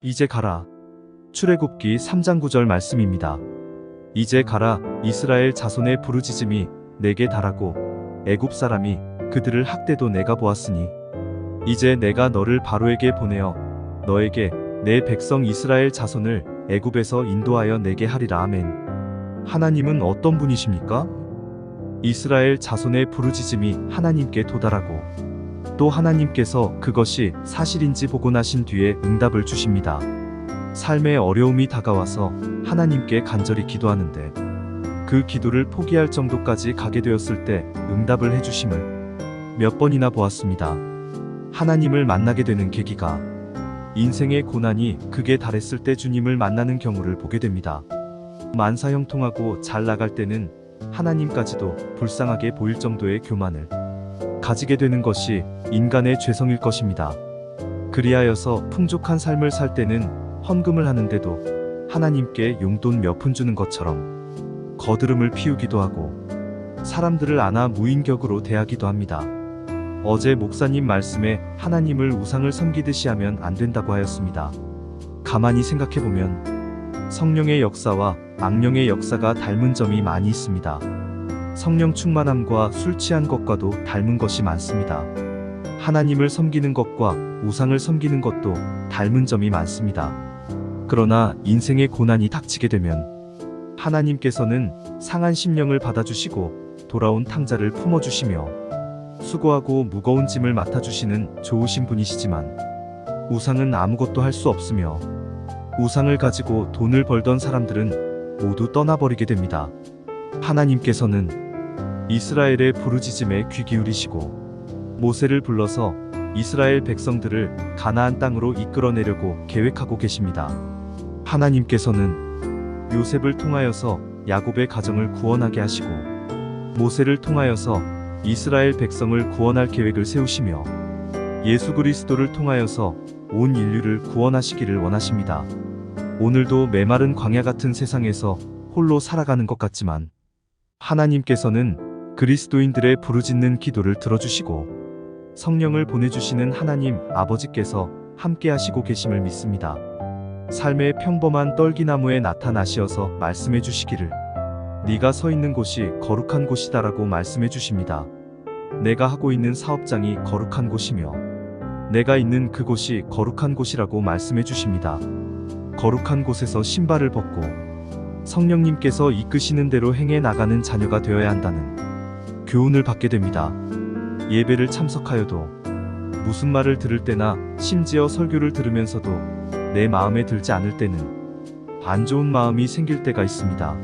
이제 가라. 출애굽기 3장 9절 말씀입니다. 이제 가라 이스라엘 자손의 부르짖음이 내게 달하고 애굽 사람이 그들을 학대도 내가 보았으니 이제 내가 너를 바로에게 보내어 너에게 내 백성 이스라엘 자손을 애굽에서 인도하여 내게 하리라 아멘. 하나님은 어떤 분이십니까? 이스라엘 자손의 부르짖음이 하나님께 도달하고 또 하나님께서 그것이 사실인지 보고 나신 뒤에 응답을 주십니다. 삶의 어려움이 다가와서 하나님께 간절히 기도하는데 그 기도를 포기할 정도까지 가게 되었을 때 응답을 해주심을 몇 번이나 보았습니다. 하나님을 만나게 되는 계기가 인생의 고난이 극에 달했을 때 주님을 만나는 경우를 보게 됩니다. 만사형통하고 잘 나갈 때는 하나님까지도 불쌍하게 보일 정도의 교만을 가지게 되는 것이 인간의 죄성일 것입니다. 그리하여서 풍족한 삶을 살 때는 헌금을 하는데도 하나님께 용돈 몇 푼 주는 것처럼 거드름을 피우기도 하고 사람들을 안아 무인격으로 대하기도 합니다. 어제 목사님 말씀에 하나님을 우상을 섬기듯이 하면 안 된다고 하였습니다. 가만히 생각해보면 성령의 역사와 악령의 역사가 닮은 점이 많이 있습니다. 성령 충만함과 술 취한 것과도 닮은 것이 많습니다. 하나님을 섬기는 것과 우상을 섬기는 것도 닮은 점이 많습니다. 그러나 인생의 고난이 닥치게 되면 하나님께서는 상한 심령을 받아주시고 돌아온 탕자를 품어주시며 수고하고 무거운 짐을 맡아주시는 좋으신 분이시지만 우상은 아무것도 할 수 없으며 우상을 가지고 돈을 벌던 사람들은 모두 떠나버리게 됩니다. 하나님께서는 이스라엘의 부르짖음에 귀 기울이시고 모세를 불러서 이스라엘 백성들을 가나안 땅으로 이끌어내려고 계획하고 계십니다. 하나님께서는 요셉을 통하여서 야곱의 가정을 구원하게 하시고 모세를 통하여서 이스라엘 백성을 구원할 계획을 세우시며 예수 그리스도를 통하여서 온 인류를 구원하시기를 원하십니다. 오늘도 메마른 광야 같은 세상에서 홀로 살아가는 것 같지만 하나님께서는 그리스도인들의 부르짖는 기도를 들어주시고 성령을 보내주시는 하나님 아버지께서 함께 하시고 계심을 믿습니다. 삶의 평범한 떨기나무에 나타나시어서 말씀해 주시기를 네가 서 있는 곳이 거룩한 곳이다라고 말씀해 주십니다. 내가 하고 있는 사업장이 거룩한 곳이며 내가 있는 그곳이 거룩한 곳이라고 말씀해 주십니다. 거룩한 곳에서 신발을 벗고 성령님께서 이끄시는 대로 행해 나가는 자녀가 되어야 한다는 교훈을 받게 됩니다. 예배를 참석하여도 무슨 말을 들을 때나 심지어 설교를 들으면서도 내 마음에 들지 않을 때는 안 좋은 마음이 생길 때가 있습니다.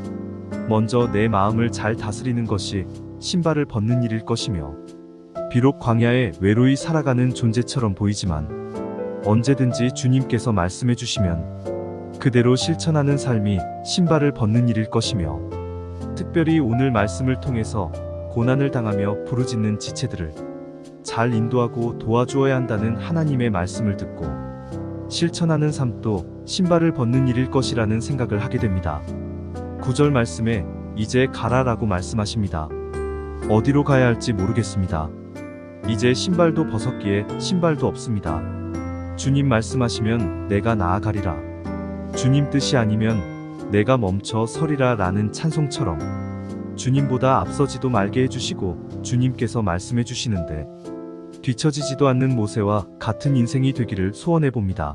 먼저 내 마음을 잘 다스리는 것이 신발을 벗는 일일 것이며 비록 광야에 외로이 살아가는 존재처럼 보이지만 언제든지 주님께서 말씀해 주시면 그대로 실천하는 삶이 신발을 벗는 일일 것이며 특별히 오늘 말씀을 통해서 고난을 당하며 부르짖는 지체들을 잘 인도하고 도와주어야 한다는 하나님의 말씀을 듣고 실천하는 삶도 신발을 벗는 일일 것이라는 생각을 하게 됩니다. 9절 말씀에 이제 가라라고 말씀하십니다. 어디로 가야 할지 모르겠습니다. 이제 신발도 벗었기에 신발도 없습니다. 주님 말씀하시면 내가 나아가리라. 주님 뜻이 아니면 내가 멈춰 서리라 라는 찬송처럼 주님보다 앞서지도 말게 해주시고 주님께서 말씀해 주시는데 뒤처지지도 않는 모세와 같은 인생이 되기를 소원해 봅니다.